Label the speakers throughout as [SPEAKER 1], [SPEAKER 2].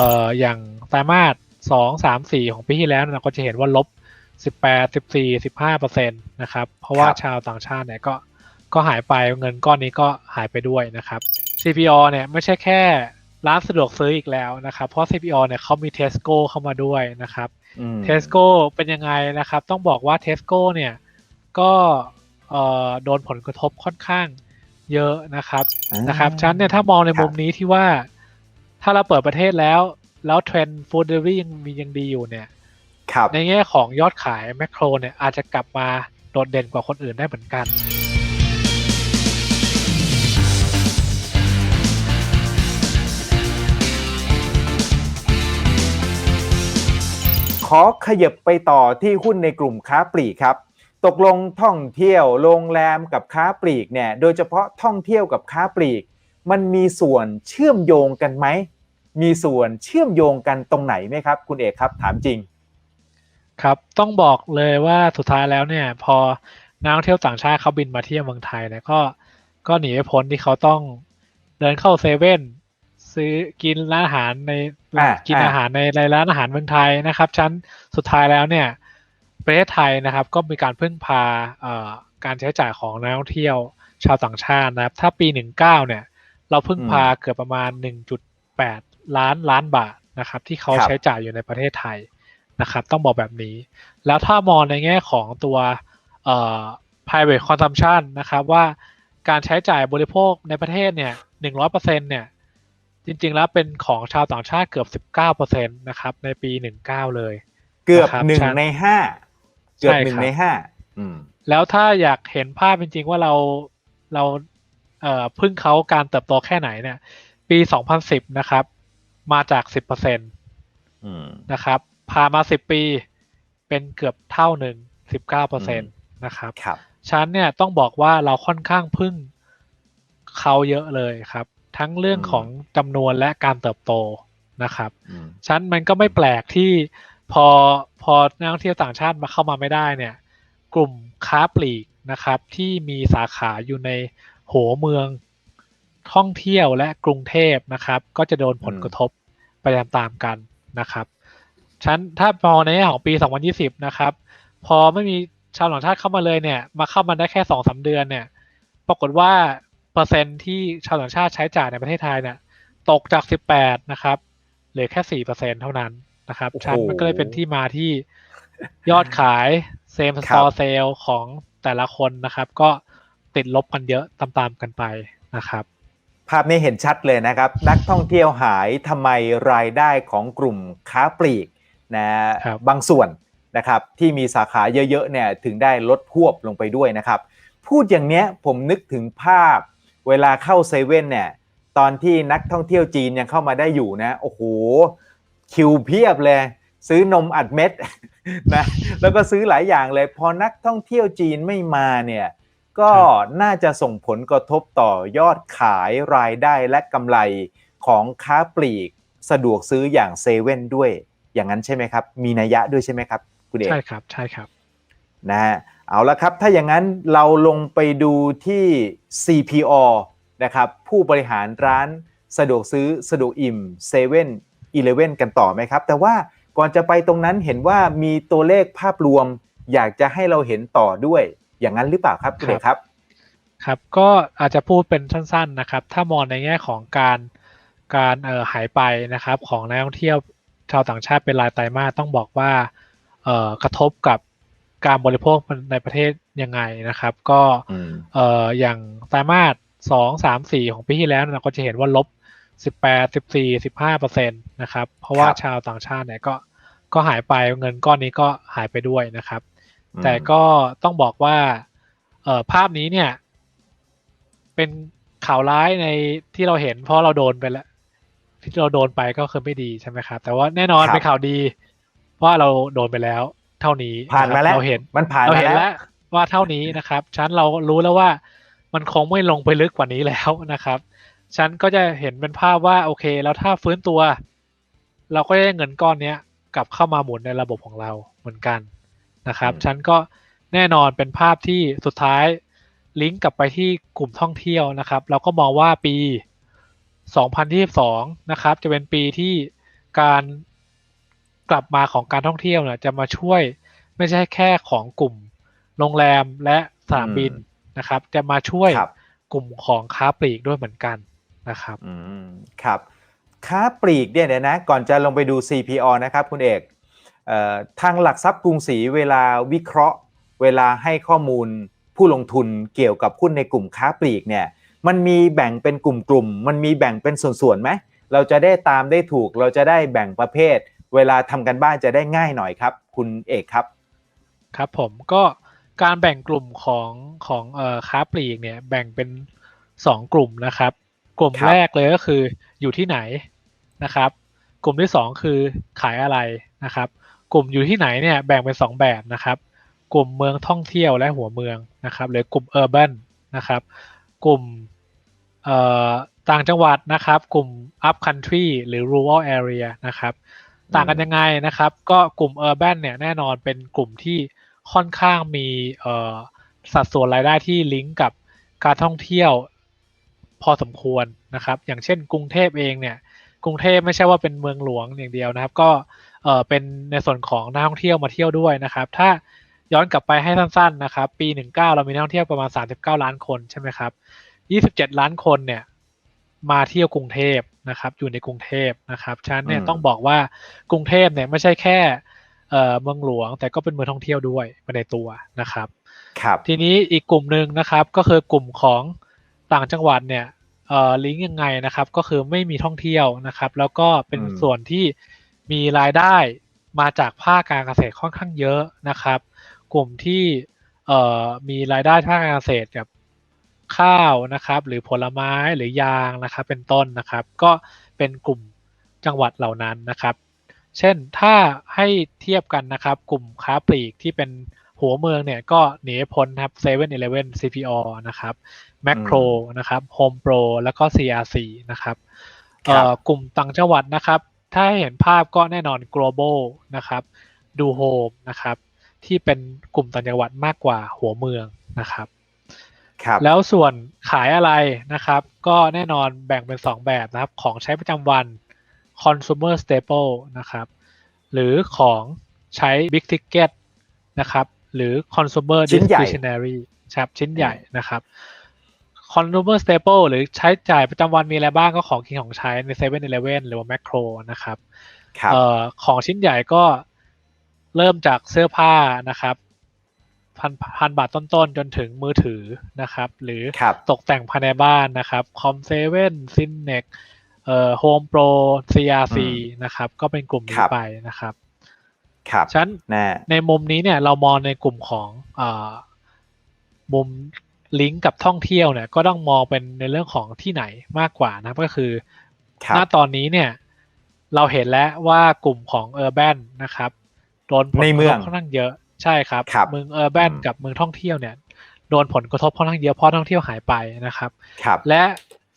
[SPEAKER 1] อ่ออย่างไตรมาสสองสามสี่ของปีที่แล้วเราก็จะเห็นว่าลบสิบแปดสิบสี่สิบห้าเปอร์เซ็นตนะครับ เพราะว่า
[SPEAKER 2] ครับ
[SPEAKER 1] ชาวต่างชาติเนี่ยก็ก็หายไปเงินก้อนนี้ก็หายไปด้วยนะครับ CPO เนี่ยไม่ใช่แค่ร้านสะดวกซื้ออีกแล้วนะครับ เพราะ CPO เนี่ยเขามี Tesco เข้ามาด้วยนะครับ
[SPEAKER 2] อืม
[SPEAKER 1] เทสโกเป็นยังไงนะครับ ต้องบอกว่าเทสโกเนี่ยก็เอ่อโดนผลกระทบค่อนข้างเยอะนะครับ
[SPEAKER 2] อ่าน
[SPEAKER 1] นะครับฉะนันเนี่ยถ้ามองใน
[SPEAKER 2] ครับ
[SPEAKER 1] มุมนี้ที่ว่า ถ้าเราเปิดประเทศแล้ว แล้วเทรนด์ฟู้ดเดลิเวอรี่ยังมียังดีอยู่เนี่ย
[SPEAKER 2] ครับ
[SPEAKER 1] ในแง่ของยอดขายแมคโครเนี่ยอาจจะกลับมาโดดเด่นกว่าคนอื่นได้เหมือนกัน
[SPEAKER 2] ขอขยับไปต่อที่หุ้นในกลุ่มค้าปลีกครับ ตกลงท่องเที่ยวโรงแรมกับค้าปลีกเนี่ย โดยเฉพาะท่องเที่ยวกับค้าปลีก มันมีส่วนเชื่อมโยงกันไหม มีส่วนเชื่อมโยงกันตรงไหนไหมครับ คุณเอกครับถามจริง
[SPEAKER 1] ครับต้องบอกเลยว่าสุดท้ายแล้วเนี่ย พอนักท่องเที่ยวต่างชาติเขาบินมาเที่ยวเมืองไทยเนี่ยก็ก็หนีไม่พ้นที่เขาต้องเดินเข้าเซเว่นซื้อกินร้านอาหารใน
[SPEAKER 2] อ่า
[SPEAKER 1] กิน
[SPEAKER 2] อ่า
[SPEAKER 1] อาหารในในร้านอาหารเมืองไทยนะครับชั้นสุดท้ายแล้วเนี่ยประเทศไทยนะครับ ก็มีการพึ่งพาเอ่อการใช้จ่ายของนักท่องเที่ยวชาวต่างชาตินะครับ ถ้าปี 19เนี่ย เราพึ่งพาเกือบประมาณ 1.8 ล้านล้านบาทนะครับ ที่เขา
[SPEAKER 2] ครับ
[SPEAKER 1] ใช้จ่ายอยู่ในประเทศไทยนะครับ ต้องบอกแบบนี้ แล้วถ้ามองในแง่ของตัวเอ่อ private consumption นะครับว่าการใช้จ่ายบริโภคในประเทศเนี่ย100%เนี่ย จริง ๆ แล้วเป็นของชาวต่างชาติเกือบ 19%นะครับ ในปี 19 เลย
[SPEAKER 2] เกือบ
[SPEAKER 1] นะครับ
[SPEAKER 2] หนึ่ง
[SPEAKER 1] ใช่
[SPEAKER 2] ในห้าเกือบ
[SPEAKER 1] ใช่
[SPEAKER 2] หนึ่ง
[SPEAKER 1] ครับ
[SPEAKER 2] ในห้าอืม
[SPEAKER 1] แล้วถ้าอยากเห็นภาพจริง ๆ ว่าเราเราเอ่อ พึ่งเขาการเติบโตแค่ไหนเนี่ย ปี 2010 นะครับ มาจาก 10%
[SPEAKER 2] อืม
[SPEAKER 1] นะครับพามา 10 ปีเป็นเกือบเท่าหนึ่ง 19%นะครับ
[SPEAKER 2] ครับ
[SPEAKER 1] ฉะนันเนี่ยต้องบอกว่าเราค่อนข้างพึ่งเขาเยอะเลยครับ ทั้งเรื่อง
[SPEAKER 2] อืม
[SPEAKER 1] ของจำนวนและการเติบโตนะครับ
[SPEAKER 2] อืม
[SPEAKER 1] ฉะนันมันก็ไม่แปลกที่พอพอนักท่องเที่ยวต่างชาติมาเข้ามาไม่ได้เนี่ย กลุ่มค้าปลีกนะครับ ที่มีสาขาอยู่ใน หัวเมืองท่องเที่ยวและกรุงเทพนะครับ ก็จะโดนผลกระทบไปตามๆกันนะครับฉะนันถ้าพอในแง่ของปี 2020 นะครับ พอไม่มีชาวต่างชาติเข้ามาเลยเนี่ย มาเข้ามาได้แค่สองสาเดือนเนี่ย ปรากฏว่าเปอร์เซ็นต์ที่ชาวต่างชาติใช้จ่ายในประเทศไทยเนี่ย ตกจาก 18 นะครับเหลือแค่4เปอร์เซ็นเท่านั้นนะครับ
[SPEAKER 2] โอ้โห
[SPEAKER 1] ฉะนันมันก็เลยเป็นที่มาที่ยอดขายเซมส
[SPEAKER 2] ครั
[SPEAKER 1] ต
[SPEAKER 2] บ
[SPEAKER 1] อร์เซลของแต่ละคนนะครับ ก็ ติดลบกันเยอะตามๆกันไปนะครับ
[SPEAKER 2] ภาพนี้เห็นชัดเลยนะครับ นักท่องเที่ยวหายทำไมรายได้ของกลุ่มค้าปลีกนะครับบางส่วนนะครับที่มีสาขาเยอะๆเนี่ยถึงได้ลดพวบลงไปด้วยนะครับ พูดอย่างเนี้ยผมนึกถึงภาพเวลาเข้าเซเว่นเนี่ยตอนที่นักท่องเที่ยวจีนยังเข้ามาได้อยู่นะโอ้โหคิวเพียบเลย ซื้อนมอัดเม็ดนะแล้วก็ซื้อหลายอย่างเลย พอนักท่องเที่ยวจีนไม่มาเนี่ย ก็น่าจะส่งผลกระทบต่อยอดขายรายได้และกำไรของค้าปลีกสะดวกซื้ออย่างเซเว่นด้วย อย่างนั้นใช่ไหมครับ มีนัยยะด้วยใช่ไหมครับคุณเอก
[SPEAKER 1] ใช่ครับใช่ครับ
[SPEAKER 2] นะฮะเอาละครับ ถ้าอย่างนั้นเราลงไปดูที่ CPO นะครับผู้บริหารร้านสะดวกซื้อสะดวกอิ่ม7 e เ e ่ e อกันต่อไหมครับ แต่ว่าก่อนจะไปตรงนั้นเห็นว่ามีตัวเลขภาพรวมอยากจะให้เราเห็นต่อด้วย อย่างนั้นหรือเปล่าครับคุณเอกครับ
[SPEAKER 1] ครับ ก็อาจจะพูดเป็นสั้นๆนะครับ ถ้ามองในแง่ของการการเอ่อหายไปนะครับ ของนักท่องเที่ยวชาวต่างชาติเป็นรายไตรมาสต้องบอกว่าเอ่อกระทบกับการบริโภคในประเทศยังไงนะครับ ก็
[SPEAKER 2] อืม
[SPEAKER 1] เอ่ออย่างไตรมาสสองสามสี่ของปีที่แล้วเราก็จะเห็นว่าลบสิบแปดสิบสี่สิบห้าเปอร์เซ็นตนะครับ เพราะว่า
[SPEAKER 2] ครับ
[SPEAKER 1] ชาวต่างชาติเนี่ยก็ก็หายไปเงินก้อนนี้ก็หายไปด้วยนะครับ
[SPEAKER 2] อืม
[SPEAKER 1] แต่ก็ต้องบอกว่าเอ่อภาพนี้เนี่ย เป็นข่าวร้ายในที่เราเห็น เพราะเราโดนไปแล้วที่เราโดนไปก็คือไม่ดีใช่ไหมครับ แต่ว่าแน่นอน
[SPEAKER 2] ครับ
[SPEAKER 1] เป็นข่าวดีเพราะว่าเราโดนไปแล้ว เท่านี้
[SPEAKER 2] ผ่านมาแล้ว
[SPEAKER 1] เราเห็น
[SPEAKER 2] มันผ่าน
[SPEAKER 1] เรา
[SPEAKER 2] มา
[SPEAKER 1] เห็น
[SPEAKER 2] แล้ว
[SPEAKER 1] แล้วว่าเท่านี้นะครับฉันเรารู้แล้วว่ามันคงไม่ลงไปลึกกว่านี้แล้วนะครับฉันก็จะเห็นเป็นภาพว่าโอเค แล้วถ้าฟื้นตัว เราก็ได้เงินก้อนเนี้ยกลับเข้ามาหมุนในระบบของเราเหมือนกัน นะครับ
[SPEAKER 2] อืม
[SPEAKER 1] ฉันก็แน่นอนเป็นภาพที่สุดท้ายลิงก์กลับไปที่กลุ่มท่องเที่ยวนะครับ เราก็มองว่าปี 2022 นะครับ จะเป็นปีที่การกลับมาของการท่องเที่ยวเนี่ยจะมาช่วยไม่ใช่แค่ของกลุ่มโรงแรมและสนามบินนะครับ จะมาช่วยกลุ่มของค้าปลีกด้วยเหมือนกันนะครับ
[SPEAKER 2] อืมครับ ค้าปลีกเนี่ยนะ ก่อนจะลงไปดู CPO นะครับคุณเอกเอ่อ ทางหลักทรัพย์กรุงศรีเวลาวิเคราะห์ เวลาให้ข้อมูลผู้ลงทุนเกี่ยวกับหุ้นในกลุ่มค้าปลีกเนี่ยมันมีแบ่งเป็นกลุ่มๆ มันมีแบ่งเป็นส่วนๆไหม เราจะได้ตามได้ถูก เราจะได้แบ่งประเภท เวลาทำกันบ้านจะได้ง่ายหน่อยครับ คุณเอกครับ
[SPEAKER 1] ครับผมก็การแบ่งกลุ่มของของเอ่อค้าปลีกเนี่ยแบ่งเป็นสองกลุ่มนะครับ กลุ่มแรกเลยก็คืออยู่ที่ไหนนะครับ กลุ่มที่สองคือขายอะไร นะครับ กลุ่มอยู่ที่ไหนเนี่ยแบ่งเป็นสองแบบนะครับ กลุ่มเมืองท่องเที่ยวและหัวเมืองนะครับ หรือกลุ่มเออร์เบนนะครับ กลุ่มต่างจังหวัดนะครับ กลุ่ม up country หรือ rural area นะครับ ต่างกันยังไงนะครับ ก็กลุ่ม urban เนี่ยแน่นอนเป็นกลุ่มที่ค่อนข้างมีสัดส่วนรายได้ที่ลิงก์กับการท่องเที่ยวพอสมควรนะครับ อย่างเช่นกรุงเทพเองเนี่ย กรุงเทพไม่ใช่ว่าเป็นเมืองหลวงอย่างเดียวนะครับ ก็ เป็นในส่วนของนักท่องเที่ยวมาเที่ยวด้วยนะครับ ถ้าย้อนกลับไปให้สั้นๆนะครับ ปี 19 เรามีนักท่องเที่ยวประมาณ 39 ล้านคนใช่ไหมครับ 27 ล้านคนเนี่ยมาเที่ยวกรุงเทพนะครับ อยู่ในกรุงเทพนะครับฉะนั้นเนี่ยต้องบอกว่ากรุงเทพเนี่ยไม่ใช่แค่เมืองหลวง แต่ก็เป็นเมืองท่องเที่ยวด้วยมาในตัวนะครับ
[SPEAKER 2] ครับ
[SPEAKER 1] ทีนี้อีกกลุ่มหนึ่งนะครับ ก็คือกลุ่มของต่างจังหวัดเนี่ยเอ่อลิงก์ยังไงนะครับ ก็คือไม่มีท่องเที่ยวนะครับ แล้วก็เป็นส่วนที่ มีรายได้มาจากภาคการเกษตรค่อนข้างเยอะนะครับ กลุ่มที่เอ่อมีรายได้ภาคการเกษตรกับข้าวนะครับ หรือผลไม้หรือยางนะครับ เป็นต้นนะครับ ก็เป็นกลุ่มจังหวัดเหล่านั้นนะครับ เช่นถ้าให้เทียบกันนะครับ กลุ่มค้าปลีกที่เป็นหัวเมืองเนี่ยก็หนีพ้นครับเซเว่นอีเลฟเว่น CPO นะครับแมคโครนะครับโฮมโปรแล้วก็ CRC นะครับกลุ่มต่างจังหวัดนะครับ ถ้าเห็นภาพก็แน่นอน global นะครับดูโฮมนะครับ ที่เป็นกลุ่มต่างจังหวัดมากกว่าหัวเมืองนะครับแล้วส่วนขายอะไรนะครับ ก็แน่นอนแบ่งเป็น 2 แบบนะครับ ของใช้ประจำวัน consumer staple นะครับ หรือของใช้ big ticket นะครับ หรือ consumer discretionary ครับชิ้นใหญ่นะครับ consumer staple หรือใช้จ่ายประจำวันมีอะไรบ้างก็ของกินของใช้ใน7 e เ e ่ e อหรือว่า macro นะครับ
[SPEAKER 2] รบ
[SPEAKER 1] ของชิ้นใหญ่ก็เริ่มจากเสื้อผ้านะครับพันพันบาทต้นๆ จนถึงมือถือนะครับ หรือตกแต่งภายในบ้านนะครับคอมเซเว่นซินเน็กเอ่อโฮมโปรซีอาร์ซีนะครับ ก็เป็นกลุ่มนี้ไปนะครับ
[SPEAKER 2] ครับ
[SPEAKER 1] ฉันในมุมนี้เนี่ยเรามองในกลุ่มของอมุม ลิงก์กับท่องเที่ยวเนี่ยก็ต้องมองเป็นในเรื่องของที่ไหนมากกว่านะก็คือณตอนนี้เนี่ย เราเห็นแล้วว่ากลุ่มของเออร์แบนนะครับโดนผลกระทบค่อนข้างเยอะใช่ครับ
[SPEAKER 2] รบ
[SPEAKER 1] เมืองเออร์แบนกับเมืองท่องเที่ยวเนี่ยโดนผลกระทบค่อนข้างเยอะเพราะท่องเที่ยวหายไปนะครับ
[SPEAKER 2] รบ
[SPEAKER 1] และ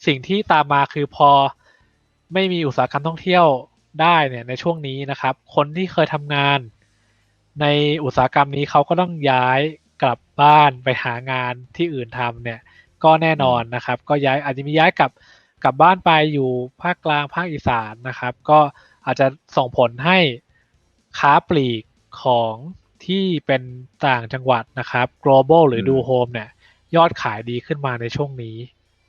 [SPEAKER 1] สิ่งที่ตามมาคือพอไม่มีอุตสาหกรรมท่องเที่ยวได้เนี่ยในช่วงนี้นะครับ คนที่เคยทำงานในอุตสาหกรรมนี้เขาก็ต้องย้าย กลับบ้านไปหางานที่อื่นทำเนี่ย ก็แน่นอนนะครับ ก็ย้ายอาจจะมีย้ายกลับกลับบ้านไปอยู่ภาคกลางภาคอีสานนะครับ ก็อาจจะส่งผลให้ค้าปลีกของที่เป็นต่างจังหวัดนะครับ global หรือดูโฮมเนี่ย ยอดขายดีขึ้นมาในช่วงนี้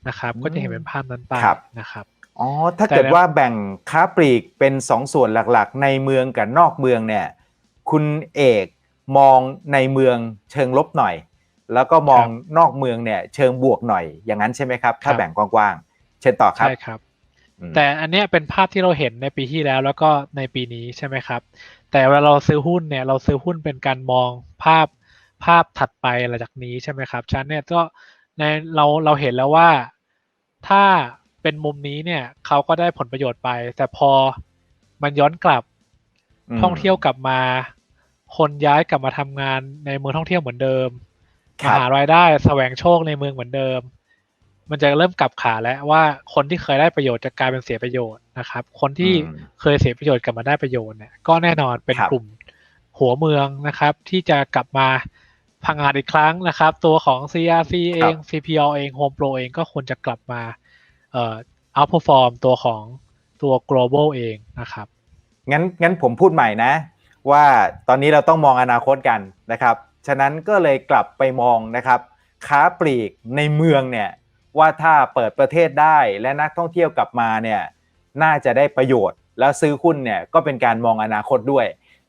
[SPEAKER 1] นะครับ ก็จะเห็นเป็นภาพนั้นไปนะครับ
[SPEAKER 2] อ๋อถ้าเกิดว่าแบ่งค้าปลีกเป็นสองส่วนหลักๆ ในเมืองกับนอกเมืองเนี่ย คุณเอก มองในเมืองเชิงลบหน่อย แล้วก็มองนอกเมืองเนี่ย เชิงบวกหน่อยอย่างนั้นใช่ไหมครับ ถ้าแบ่งกว้างๆเชิญต่อครับ
[SPEAKER 1] ใช่ครับ แต่อันนี้เป็นภาพที่เราเห็นในปีที่แล้ว แล้วก็ในปีนี้ใช่ไหมครับ แต่เวลาเราซื้อหุ้นเนี่ยเราซื้อหุ้นเป็นการมองภาพภาพถัดไปหลังจากนี้ใช่ไหมครับฉะนั้นเนี่ยก็ในเราเราเห็นแล้วว่าถ้าเป็นมุมนี้เนี่ยเขาก็ได้ผลประโยชน์ไป แต่พอมันย้อนกลับท่องเที่ยวกลับมา คนย้ายกลับมาทำงานในเมืองท่องเที่ยวเหมือนเดิมมาหารายได้แสวงโชคในเมืองเหมือนเดิม มันจะเริ่มกลับขาแล้วว่าคนที่เคยได้ประโยชน์จะกลายเป็นเสียประโยชน์นะครับ คนที่เคยเสียประโยชน์กลับมาได้ประโยชน์เนี่ยก็แน่นอนเป็นกลุ่มหัวเมืองนะครับ ที่จะกลับมาพังงานอีกครั้งนะครับ ตัวของ CRC เอง CPO เอง Home Pro เองก็ควรจะกลับมาเอ่อ outperform ตัวของตัว global เองนะครับ
[SPEAKER 2] งั้นงั้นผมพูดใหม่นะ ว่าตอนนี้เราต้องมองอนาคตกันนะครับ ฉะนั้นก็เลยกลับไปมองนะครับ ค้าปลีกในเมืองเนี่ยว่าถ้าเปิดประเทศได้และนักท่องเที่ยวกลับมาเนี่ยน่าจะได้ประโยชน์ แล้วซื้อหุ้นเนี่ยก็เป็นการมองอนาคตด้วย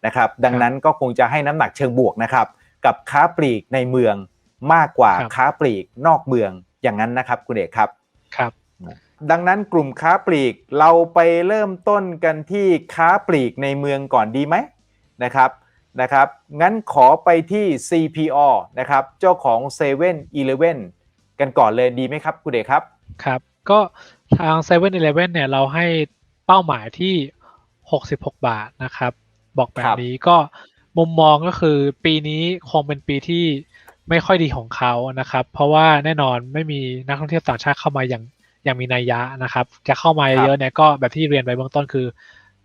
[SPEAKER 2] นะครับดังนั้นก็คงจะให้น้ำหนักเชิงบวกนะครับ กับค้าปลีกในเมืองมากกว่าค้าปลีกนอกเมืองอย่างนั้นนะครับคุณเอกครับ
[SPEAKER 1] ครับ
[SPEAKER 2] ดังนั้นกลุ่มค้าปลีกเราไปเริ่มต้นกันที่ค้าปลีกในเมืองก่อนดีไหม นะครับนะครับงั้นขอไปที่ CPO นะครับเจ้าของ7 e เ e ่ e อกันก่อนเลยดีไหมครับคุณเดชครับ
[SPEAKER 1] ครับ ก็ทาง7 e เ e ่ e อเนี่ยเราให้เป้าหมายที่ 66 บาทนะครับ บอกแบบนี้ก็มุมมองก็คือปีนี้คงเป็นปีที่ไม่ค่อยดีของเขานะครับ เพราะว่าแน่นอนไม่มีนักท่องเที่ยวต่างชาติเข้ามาอย่างอย่างมีนัยยะนะครับ จะเข้ามาเยอะเนี่ยก็แบบที่เรียนไปเบื้องต้นคือ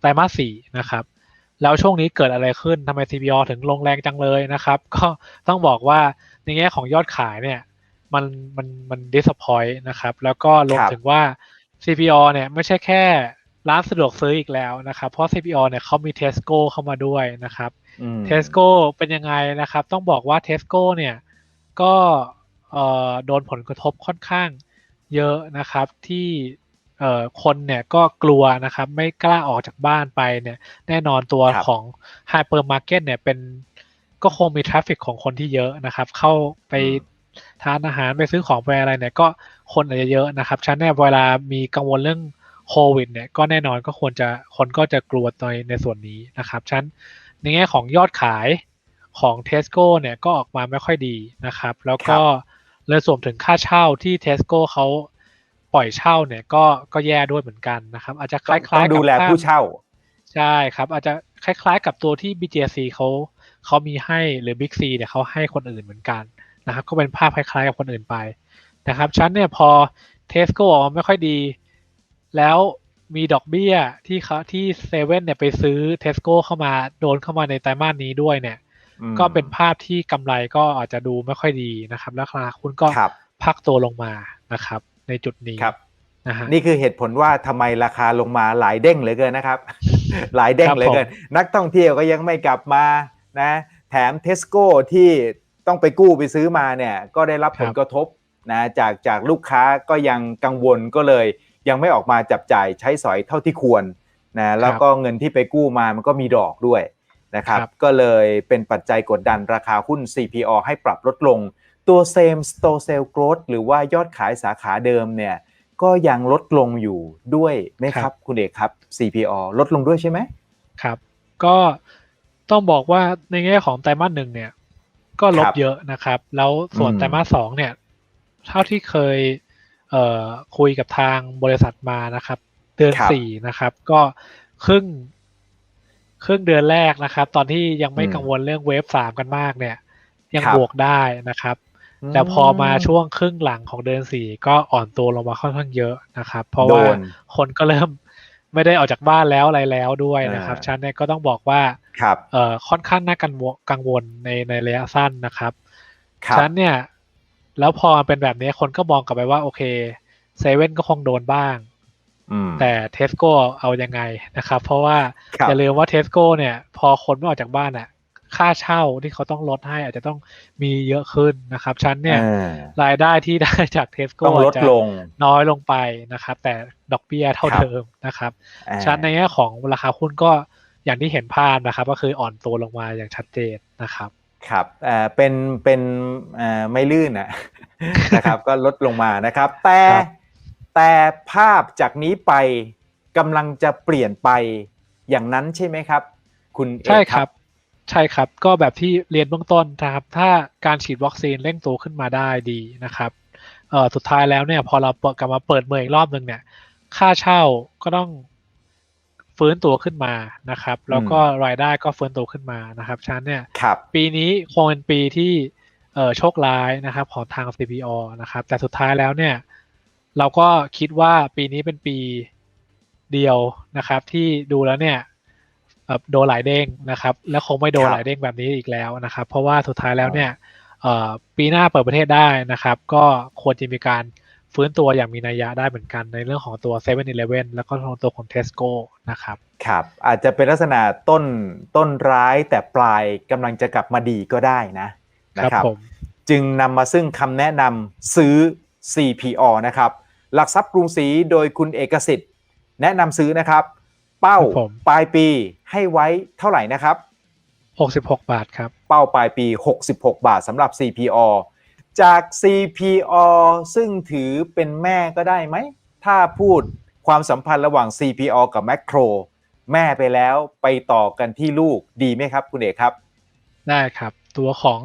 [SPEAKER 1] ไตรมาสสี่นะครับ แล้วช่วงนี้เกิดอะไรขึ้นทำไม CPO ถึงลงแรงจังเลยนะครับ ก็ต้องบอกว่าในแง่ของยอดขายเนี่ย มันมันมัน disappoint นะครับ แล้วก็รวมถึงว่า CPO เนี่ยไม่ใช่แค่ร้านสะดวกซื้ออีกแล้วนะครับ เพราะ CPO เนี่ยเขามี Tesco เข้ามาด้วยนะครับ Tesco เป็นยังไงนะครับ ต้องบอกว่า Tesco เนี่ยก็โดนผลกระทบค่อนข้างเยอะนะครับที่ เอ่อคนเนี่ยก็กลัวนะครับ ไม่กล้าออกจากบ้านไปเนี่ย แน่นอนตัวของไฮเปอร์มาร์เก็ตเนี่ยเป็นก็คงมีทราฟฟิกของคนที่เยอะนะครับ เข้าไปทานอาหารไปซื้อของไปอะไรเนี่ย ก็คนอาจจะเยอะนะครับฉันเนี่ยเวลามีกังวลเรื่องโควิด เนี่ย ก็แน่นอนก็ควรจะคนก็จะกลัวในในส่วนนี้นะครับฉันในแง่ของยอดขายของเทสโก้เนี่ยก็ออกมาไม่ค่อยดีนะครับ แล้วก็เลยส่วมถึงค่าเช่าที่เทสโก้เขา ปล่อยเช่าเนี่ยก็ก็แย่ด้วยเหมือนกันนะครับ อาจจะคล้ายๆกับ
[SPEAKER 2] ดูแลผู้เช่า
[SPEAKER 1] ใช่ครับ อาจจะคล้าย ๆ กับตัวที่ BJC เขาเขามีให้หรือ Big C เนี่ยเขาให้คนอื่นเหมือนกันนะครับ ก็เป็นภาพคล้ายๆกับคนอื่นไปนะครับชั้นเนี่ยพอเทสโก้ออกมาไม่ค่อยดี แล้วมีดอกเบี้ยที่เขาที่เซเว่นเนี่ยไปซื้อเทสโก้เข้ามาโดนเข้ามาในไตรมาสนี้ด้วยเนี่ย ก็เป็นภาพที่กำไรก็อาจจะดูไม่ค่อยดีนะครับ แล้วราคาคุณก็พักตัวลงมานะครับ ในจุดนี้
[SPEAKER 2] ครับนะฮะนี่คือเหตุผลว่าทำไมราคาลงมาหลายเด้งเหลือเกินนะครับ หลายเด้งเหลือเกิน นักท่องเที่ยวก็ยังไม่กลับมานะ แถมเทสโก้ที่ต้องไปกู้ไปซื้อมาเนี่ย ก็ได้รับผลกระทบนะจากจากลูกค้าก็ยังกังวลก็เลย ยังไม่ออกมาจับจ่ายใช้สอยเท่าที่ควรนะแล้วก็เงินที่ไปกู้มามันก็มีดอกด้วยนะครับ ก็เลยเป็นปัจจัยกดดันราคาหุ้น CPO ให้ปรับลดลง ตัว same store sale growth หรือว่ายอดขายสาขาเดิมเนี่ยก็ยังลดลงอยู่ด้วยไหมครับ คุณเอกครับ CPO ลดลงด้วยใช่ไหม
[SPEAKER 1] ครับ ก็ต้องบอกว่าในแง่ของไตรมาสหนึ่งเนี่ย ก็ลดเยอะนะครับ แล้วส่วนไตรมาสสองเนี่ย เท่าที่เคยเอ่อคุยกับทางบริษัทมานะครับ เดือนสี่นะครับ ก็ครึ่งครึ่งเดือนแรกนะครับ ตอนที่ยังไม่กังวลเรื่องเวฟสามกันมากเนี่ย ยังบวกได้นะครับ แต่พอมาช่วงครึ่งหลังของเดือนสี่ก็อ่อนตัวลงมาค่อนข้างเยอะนะครับ เพราะว่าคนก็เริ่มไม่ได้ออกจากบ้านแล้วอะไรแล้วด้วยนะครับฉันเนี่ยก็ต้องบอกว่าเอ่อค่อนข้างน่ากังวลในในระยะสั้นนะครับฉันเนี่ยแล้วพอเป็นแบบนี้คนก็มองกลับไปว่าโอเคเซเว่นก็คงโดนบ้างแต่เทสโก้เอายังไงนะครับ เพราะว่าอย่าลืมว่าเทสโก้เนี่ย พอคนไม่ออกจากบ้านอะ ค่าเช่าที่เขาต้องลดให้อาจจะต้องมีเยอะขึ้นนะครับชั้นเนี่ยรายได้ที่ได้จากเทสโก้จะน้อยลงไปนะครับ แต่ดอกเบี้ยเท่าเดิมนะครับชั้นในแง่ของราคาหุ้นก็อย่างที่เห็นภาพนะครับ ก็คืออ่อนตัวลงมาอย่างชัดเจนนะครับ
[SPEAKER 2] ครับเอ่อเป็นเป็นเอ่อไม่ลื่นนะนะครับ ก็ลดลงมานะครับ แต่แต่ภาพจากนี้ไปกำลังจะเปลี่ยนไปอย่างนั้นใช่ไหมครับ คุณ
[SPEAKER 1] ใช่ครับ ใช่ครับ ก็แบบที่เรียนเบื้องต้นนะครับ ถ้าการฉีดวัคซีนเร่งตัวขึ้นมาได้ดีนะครับเอ่อสุดท้ายแล้วเนี่ยพอเราเปิดกลับมาเปิดเมืองอีกรอบหนึ่งเนี่ย ค่าเช่าก็ต้องฟื้นตัวขึ้นมานะครับ แล้วก็รายได้ก็ฟื้นตัวขึ้นมานะครับฉะนั้นเนี่ยปีนี้คงเป็นปีที่เอ่อโชคร้ายนะครับของทาง CPO นะครับ แต่สุดท้ายแล้วเนี่ย เราก็คิดว่าปีนี้เป็นปีเดียวนะครับ ที่ดูแล้วเนี่ย โดนหลายเด้งนะครับ แล้วคงไม่โดนหลายเด้งแบบนี้อีกแล้วนะครับ เพราะว่าสุดท้ายแล้วเนี่ยปีหน้าเปิดประเทศได้นะครับ ก็ควรจะมีการฟื้นตัวอย่างมีนัยยะได้เหมือนกันในเรื่องของตัว7 e เ e ่ e อแล้วก็ของตัวของ Tesco นะครับ
[SPEAKER 2] ครับอาจจะเป็นลักษณะต้นต้นร้ายแต่ปลายกำลังจะกลับมาดีก็ได้นะนะครับจึงนำมาซึ่งคำแนะนำซื้อ CPO นะครับ หลักทรัพย์กรุงศรีโดยคุณเอกสิทธิ์ แนะนำซื้อนะครับ เป้าปลายปีให้ไว้เท่าไหร่นะครับ
[SPEAKER 1] 66 บาทครับ
[SPEAKER 2] เป้าปลายปี 66 บาทสำหรับ CPO จาก CPO ซึ่งถือเป็นแม่ก็ได้ไหม ถ้าพูดความสัมพันธ์ระหว่าง CPO กับแมคโครแม่ไปแล้วไปต่อกันที่ลูกดีไหมครับ คุณเอกครับ
[SPEAKER 1] ได้ครับ ตัวของ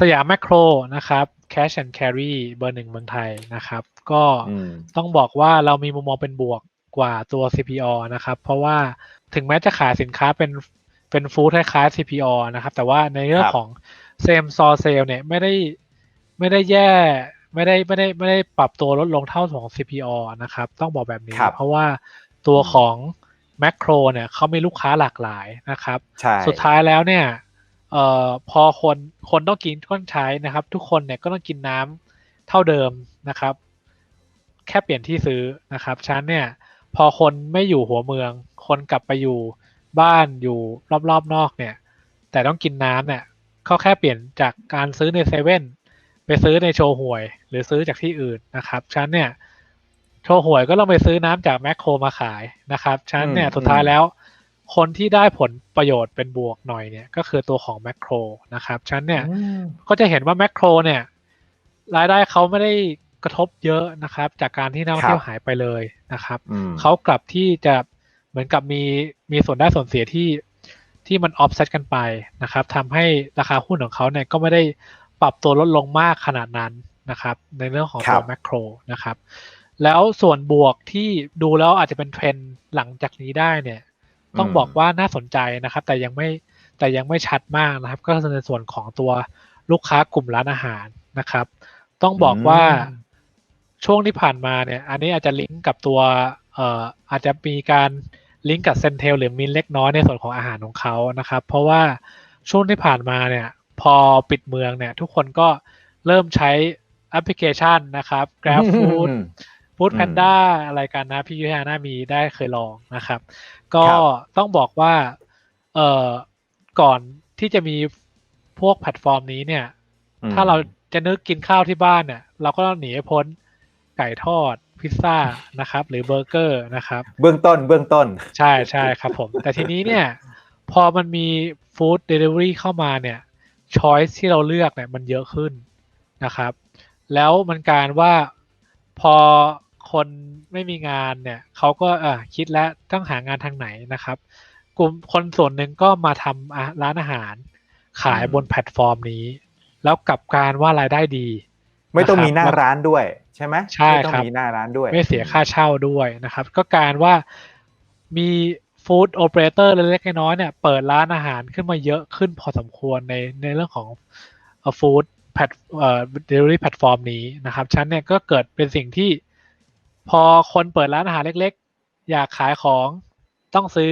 [SPEAKER 1] สยามแมคโครนะครับ Cash and Carry เบอร์หนึ่งเมืองไทยนะครับ ก็ต้องบอกว่าเรามีมุมมองเป็นบวก กว่าตัว CPO นะครับ เพราะว่าถึงแม้จะขายสินค้าเป็นเป็นฟู้ดคล้ายๆ CPO นะครับ แต่ว่าในเรื่องของเซมซอเซลเนี่ยไม่ได้ไม่ได้แย่ไม่ได้ไม่ได้ไม่ได้ปรับตัวลดลงเท่าของ CPO นะครับ ต้องบอกแบบนี้ เพราะว่าตัวของแมคโครเนี่ยเขามีลูกค้าหลากหลายนะครับ สุดท้ายแล้วเนี่ยเอ่อพอคนคนต้องกินก้อนใช้นะครับ ทุกคนเนี่ยก็ต้องกินน้ำเท่าเดิมนะครับ แค่เปลี่ยนที่ซื้อนะครับฉะนั้นเนี่ย พอคนไม่อยู่หัวเมือง คนกลับไปอยู่บ้านอยู่รอบๆนอกเนี่ย แต่ต้องกินน้ำเนี่ยเขาแค่เปลี่ยนจากการซื้อในเซเว่นไปซื้อในโชว์หวย หรือซื้อจากที่อื่นนะครับฉะนั้นเนี่ยโชว์หวยก็ต้องไปซื้อน้ำจากแมคโครมาขายนะครับฉะนั้นเนี่ยสุดท้ายแล้วคนที่ได้ผลประโยชน์เป็นบวกหน่อยเนี่ยก็คือตัวของแมคโครนะครับฉะนั้นเนี่ยก็จะเห็นว่าแมคโครเนี่ย รายได้เขาไม่ได้ กระทบเยอะนะครับ จากการที่นักท่องเที่ยวหายไปเลยนะครับเขากลับที่จะเหมือนกับมีมีส่วนได้ส่วนเสียที่ที่มันออฟเซตกันไปนะครับทำให้ราคาหุ้นของเขาเนี่ยก็ไม่ได้ปรับตัวลดลงมากขนาดนั้นนะครับ ในเรื่องของตัวแมคโครนะครับ แล้วส่วนบวกที่ดูแล้วอาจจะเป็นเทรนหลังจากนี้ได้เนี่ย ต้องบอกว่าน่าสนใจนะครับ แต่ยังไม่แต่ยังไม่ชัดมากนะครับ ก็ในส่วนของตัวลูกค้ากลุ่มร้านอาหารนะครับ ต้องบอกว่า ช่วงที่ผ่านมาเนี่ย อันนี้อาจจะลิงก์กับตัวเอ่ออาจจะมีการลิงก์กับเซนเทลหรือมินเล็กน้อยในส่วนของอาหารของเขานะครับ เพราะว่าช่วงที่ผ่านมาเนี่ย พอปิดเมืองเนี่ย ทุกคนก็เริ่มใช้แอปพลิเคชันนะครับ Grab Food Food Panda อะไรกันนะ พี่ยุทธานามีได้เคยลองนะครับ ก็ต้องบอกว่าเอ่อก่อนที่จะมีพวกแพลตฟอร์มนี้เนี่ย ถ้าเราจะนึกกินข้าวที่บ้านเนี่ย เราก็ต้องหนีพ้น ไก่ทอดพิซซ่านะครับ หรือเบอร์เกอร์นะครับ
[SPEAKER 2] เบื้องต้นเบื้องต้น
[SPEAKER 1] ใช่ใช่ครับผม แต่ทีนี้เนี่ย พอมันมีฟู้ดเดลิเวอรี่เข้ามาเนี่ยช้อยส์ที่เราเลือกเนี่ยมันเยอะขึ้นนะครับ แล้วมันการว่าพอคนไม่มีงานเนี่ยเขาก็เออคิดแล้วต้องหางานทางไหนนะครับ กลุ่มคนส่วนหนึ่งก็มาทำร้านอาหาร ขายบนแพลตฟอร์มนี้ แล้วกลับการว่ารายได้ดี
[SPEAKER 2] ไม่ต้องมีหน้าร้านด้วย ใช่ไหม
[SPEAKER 1] ใช่
[SPEAKER 2] ครับไม่ต้องมีหน้าร้านด้วย
[SPEAKER 1] ไม่เสียค่าเช่าด้วยนะครับ ก็การว่ามีฟู้ดโอเปอเรเตอร์เล็กๆน้อยๆเนี่ยเปิดร้านอาหารขึ้นมาเยอะขึ้นพอสมควรในในเรื่องของฟู้ดแพลตเอ่อเดลิเวอรี่แพลตฟอร์มนี้นะครับชั้นเนี่ยก็เกิดเป็นสิ่งที่พอคนเปิดร้านอาหารเล็กๆ อยากขายของต้องซื้อ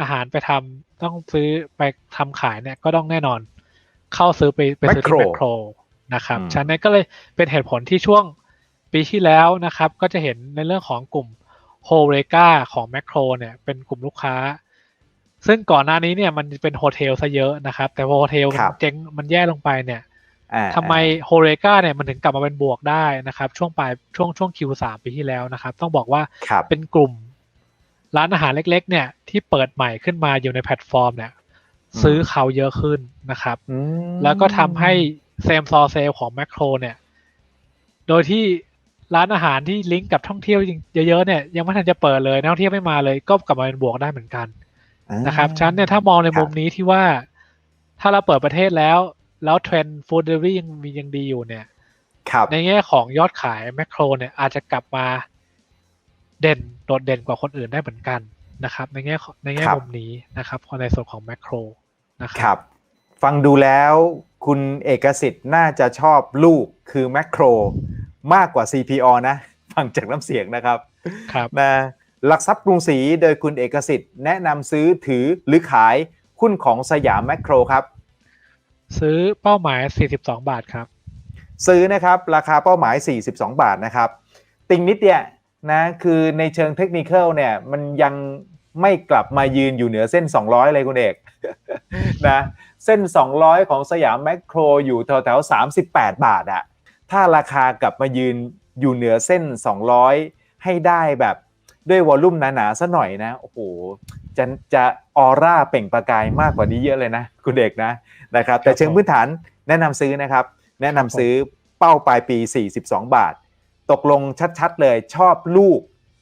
[SPEAKER 1] อาหารไปทำต้องซื้อไปทำขายเนี่ยก็ต้องแน่นอน เข้าซื้อไปไปซื้อที่แมคโครนะครับชั้นนี้ก็เลยเป็นเหตุผลที่ช่วง ปีที่แล้วนะครับก็จะเห็นในเรื่องของกลุ่มโฮเรกาของแมคโครเนี่ยเป็นกลุ่มลูกค้า ซึ่งก่อนหน้านี้เนี่ยมันเป็นโฮเทลซะเยอะนะครับ แต่พอโฮเทลมันเจ๊งมันแย่ลงไปเนี่ยทำไมโฮเรกาเนี่ยมันถึงกลับมาเป็นบวกได้นะครับ ช่วงปลายช่วงช่วง Q3 ปีที่แล้วนะครับ ต้องบอกว่าเป็นกลุ่มร้านอาหารเล็ก ๆ เนี่ยที่เปิดใหม่ขึ้นมาอยู่ในแพลตฟอร์มเนี่ย ซื้อเขาเยอะขึ้นนะครับ แล้วก็ทำให้เซมซอเซลของแมคโครเนี่ย โดยที่ ร้านอาหารที่ลิงก์กับท่องเที่ยวเยอะๆเนี่ยยังไม่ทันจะเปิดเลยนักท่องเที่ยวไม่มาเลยก็กลับมาเป็นบวกได้เหมือนกันนะครับฉะนั้นเนี่ยถ้ามองในมุมนี้ที่ว่า ถ้าเราเปิดประเทศแล้ว แล้วเทรนด์ฟู้ดเดลิเวอรี่ยังมียังดีอยู่เนี่ยในแง่ของยอดขายแมคโครเนี่ยอาจจะกลับมาเด่นโดดเด่นกว่าคนอื่นได้เหมือนกันนะครับ ในแง่ในแง่มุมนี้นะครับในส่วนของแมคโครนะครับ
[SPEAKER 2] ฟังดูแล้วคุณเอกสิทธิ์น่าจะชอบลูกคือแมคโคร มากกว่า CPO นะฟังจากน้ำเสียงนะครับ
[SPEAKER 1] ครับ
[SPEAKER 2] นะหลักทรัพย์กรุงศรีโดยคุณเอกสิทธิ์แนะนำซื้อถือหรือขายหุ้นของสยามแมคโครครับ
[SPEAKER 1] ซื้อเป้าหมาย 42 บาทครับ
[SPEAKER 2] ซื้อนะครับราคาเป้าหมาย 42 บาทนะครับ ติงนิดเดียนะคือในเชิงเทคนิคอลเนี่ยมันยังไม่กลับมายืนอยู่เหนือเส้น 200 เลยคุณเอกนะเส้น 200 ของสยามแมคโครอยู่แถวๆ38 บาทอะ ถ้าราคากลับมายืนอยู่เหนือเส้น 200 ให้ได้แบบด้วยวอลลุ่มหนาๆซะหน่อยนะโอ้โหจะจะออร่าเปล่งประกายมากกว่านี้เยอะเลยนะคุณเอกนะนะครับ แต่เชิงพื้นฐานแนะนำซื้อนะครับ แนะนำซื้อเป้าปลายปี 42 บาท ตกลงชัดๆเลยชอบลูก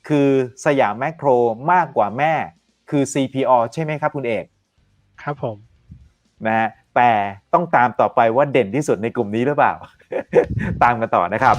[SPEAKER 2] คือสยามแมคโครมากกว่าแม่ คือ CPO ใช่ไหมครับคุณเอก
[SPEAKER 1] ครับผม
[SPEAKER 2] นะฮะแต่ต้องตามต่อไปว่าเด่นที่สุดในกลุ่มนี้หรือเปล่า ตามกันต่อนะครับ